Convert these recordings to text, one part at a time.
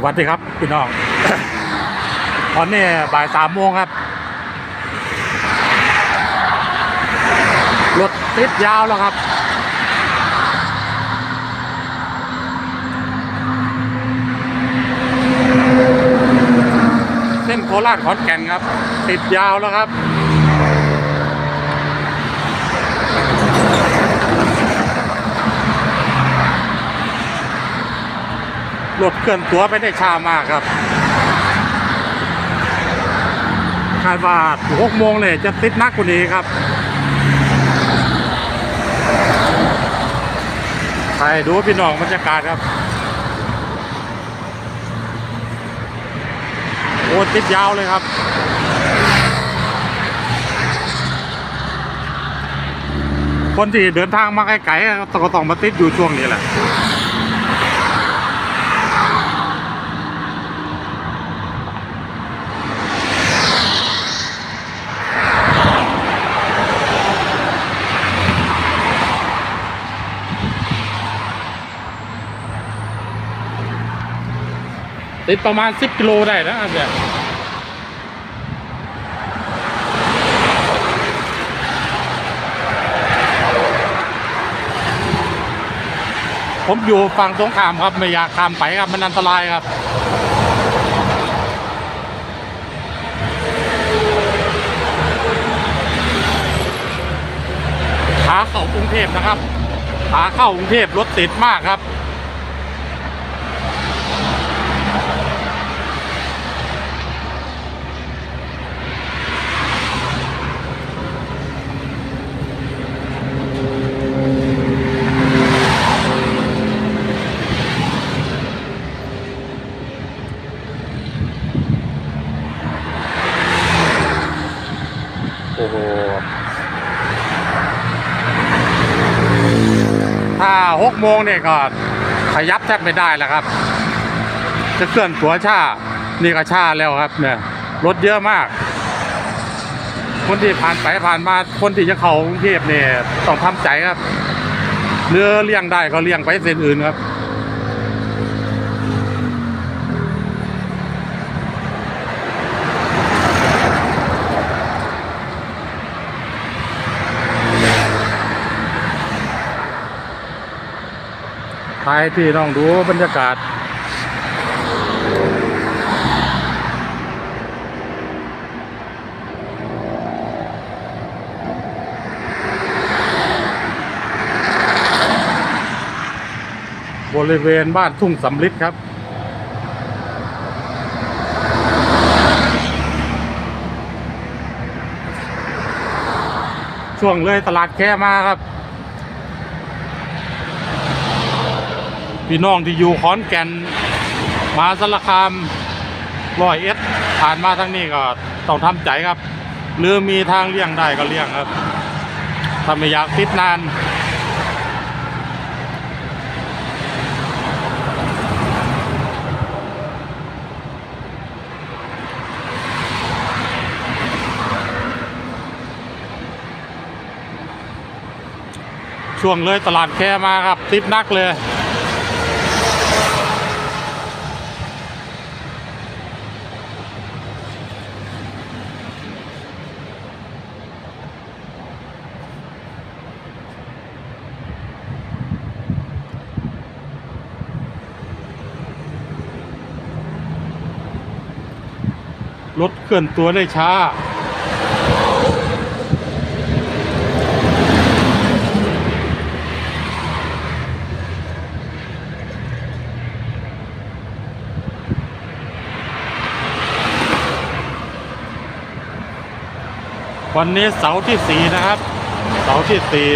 สวัสดีครับพี่น้อง ตอนนี้บ่ายสามโมงครับรถติดยาวแล้วครับ เส้นโคราชขอนแก่นครับ ติดยาวแล้วครับ รถเคลื่อนตัวไปได้ช้ามากครับคาดว่าหกโมงเลยจะติดนักกว่านี้ครับไปดูพี่น้องบรรยากาศครับโอ้ติดยาวเลยครับคนที่เดินทางมาไกลๆก็ต้องมาติดอยู่ช่วงนี้แหละ ติดประมาณ 10กิโลได้นะเนี่ยผมอยู่ฝั่งตรงข้ามครับ ไม่อยากข้ามไปครับ มันอันตรายครับ ขาเข้ากรุงเทพนะครับ ขาเข้ากรุงเทพรถติดมากครับ โอ้โหถ้าหกโมงเนี่ยก็ขยับแทบไม่ได้แล้วครับ จะเคลื่อนตัวช้านี่ก็ช้าแล้วครับเนี่ยรถเยอะมาก คนที่ผ่านไปผ่านมาคนที่จะเข้ากรุงเทพเนี่ยต้องทำใจครับเรือเลี่ยงได้ก็เลี่ยงไปเส้นอื่นครับ พายพี่น้องดูบรรยากาศ บริเวณบ้านทุ่งสำลิดครับช่วงเลยตลาดแค่มาครับ พี่น้องที่อยู่ขอนแก่นมาสารคามร้อยเอ็ดผ่านมาทางนี้ก็ต้องทำใจครับ หรือมีทางเลี่ยงได้ก็เลี่ยงครับถ้าไม่อยากติดนานช่วงเลยตลาดแคมาครับ ติดนักเลย รถเคลื่อนตัวได้ช้า วันนี้เสาร์ที่สี่นะครับ เสาร์ที่สี่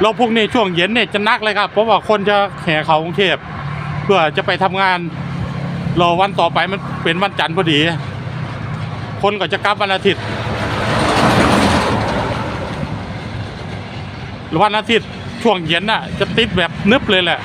เราพวกนี้ช่วงเย็นเนี่ยจะนักเลยครับ เพราะว่าคนจะแห่เขากรุงเทพเพื่อจะไปทำงาน รอวันต่อไปมันเป็นวันจันทร์พอดี คนก็จะกลับวันอาทิตย์วันอาทิตย์ช่วงเย็นน่ะ จะติดแบบนึบเลยแหละ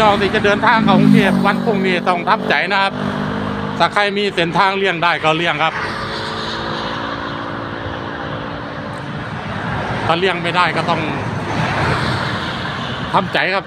น้องที่จะเดินทางเข้ากรุงเทพวันพรุ่งนี้ต้องทับใจนะครับถ้าใครมีเส้นทางเลี่ยงได้ก็เลี่ยงครับถ้าเลี่ยงไม่ได้ก็ต้องทำใจครับ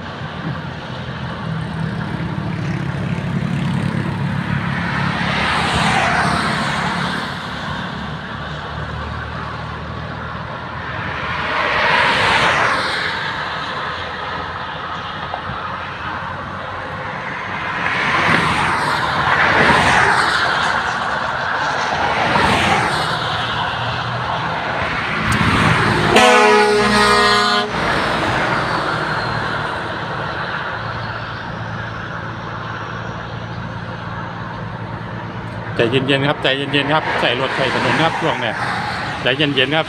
ใจเย็นๆครับใจเย็นๆครับใส่รถใส่ถนนครับช่วงเนี่ยใจเย็นๆครับ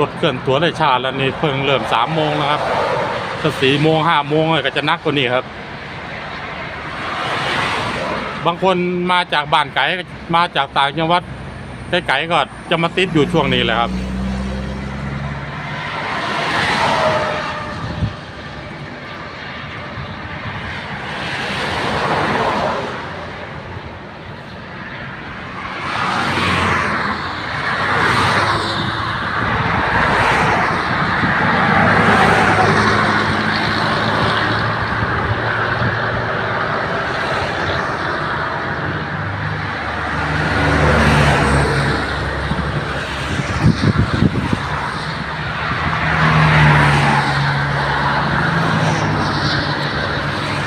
รถเคลื่อนตัวได้ช้าแล้วนี่เพิ่งเริ่มสามโมงแล้วครับถ้าสี่โมงห้าโมงก็จะนักกว่านี้ครับ บางคนมาจากบ้านไกลมาจากต่างจังหวัดไกลๆก็จะมาติดอยู่ช่วงนี้แหละครับ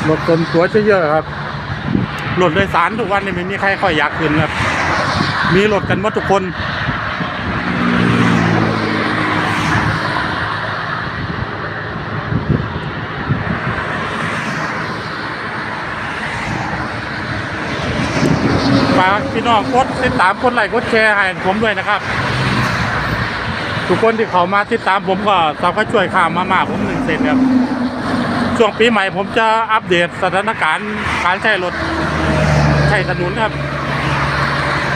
รถส่วนตัวเยอะครับรถโดยสารทุกวันนี่ไม่มีใครค่อยอยากขึ้นครับ มีรถกันหมดทุกคน ฝากพี่น้องกดติดตามกดไลค์กดแชร์ให้ผมด้วยนะครับ ทุกคนที่เขามาติดตามผมก็สามารถช่วยข้ามมามาผมหนึ่งเซนครับ ช่วงปีใหม่ผมจะอัปเดตสถานการณ์การใช้รถใช้ถนนครับ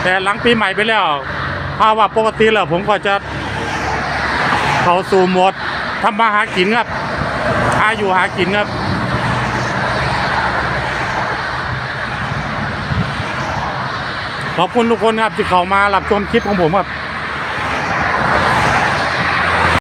แต่หลังปีใหม่ไปแล้วภาวะปกติแล้วผมก็จะเข้าสู่โหมดทำมาหากินครับหาอยู่หากินครับขอบคุณทุกคนครับที่เข้ามารับชมคลิปของผมครับ